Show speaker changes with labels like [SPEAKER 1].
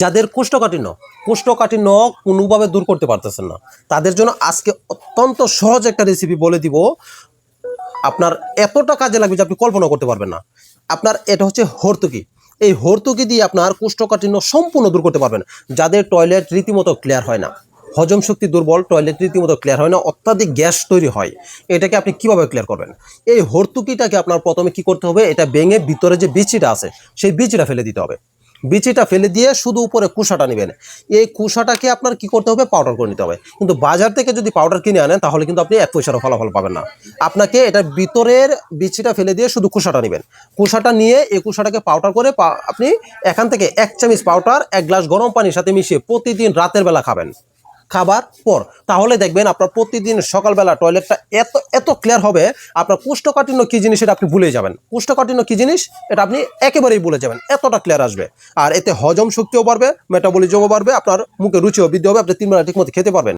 [SPEAKER 1] যাদের কোষ্ঠকাঠিন্য কোষ্ঠকাঠিন্য কোনোভাবে দূর করতে পারতেছেন না। তাদের জন্য আজকে অত্যন্ত সহজ একটা রেসিপি বলে দিব। আপনার এতটা কাজে লাগবে যে আপনি কল্পনা করতে পারবেন না। আপনার এটা হচ্ছে হর্তুকি। এই হর্তুকি দিয়ে আপনার কোষ্ঠকাঠিন্য সম্পূর্ণ দূর করতে পারবেন। যাদের টয়লেট রীতিমতো ক্লিয়ার হয় না, হজম শক্তি দুর্বল টয়লেট রীতিমতো ক্লিয়ার হয় না, অত্যাধিক গ্যাস তৈরি হয়, এটাকে আপনি কীভাবে ক্লিয়ার করবেন? এই হর্তুকিটাকে আপনার প্রথমে কি করতে হবে? এটা ভেঙে ভিতরে যে বিচিটা আছে, সেই বিচিটা ফেলে দিতে হবে। বিচিটা ফেলে দিয়ে শুধু উপরে কুসাটা নেবেন। এই কুসাটাকে আপনার কি করতে হবে? পাউডার করে নিতে হবে। কিন্তু বাজার থেকে যদি পাউডার কিনে আনেন, তাহলে কিন্তু আপনি এক পয়সারও ফলাফল পাবেন না। আপনাকে এটা ভিতরের বিচিটা ফেলে দিয়ে শুধু কুসাটা নেবেন। কুসাটা নিয়ে এই কুসাটাকে পাউডার করে আপনি এখান থেকে এক চামিচ পাউডার এক গ্লাস গরম পানির সাথে মিশিয়ে প্রতিদিন রাতের বেলা খাবেন। খাবার পর। তাহলে দেখবেন আপনার প্রতিদিন সকালবেলা টয়লেটটা এত এত ক্লিয়ার হবে, আপনার কোষ্ঠকাঠিন্য কী জিনিস এটা আপনি ভুলে যাবেন। কোষ্ঠকাঠিন্য কী জিনিস এটা আপনি একেবারেই ভুলে যাবেন, এতটা ক্লিয়ার আসবে। আর এতে হজম শক্তিও বাড়বে মেটাবলিজমও বাড়বে, আপনার মুখে রুচিও বৃদ্ধি হবে, আপনি তিন বেলা ঠিক খেতে পারবেন।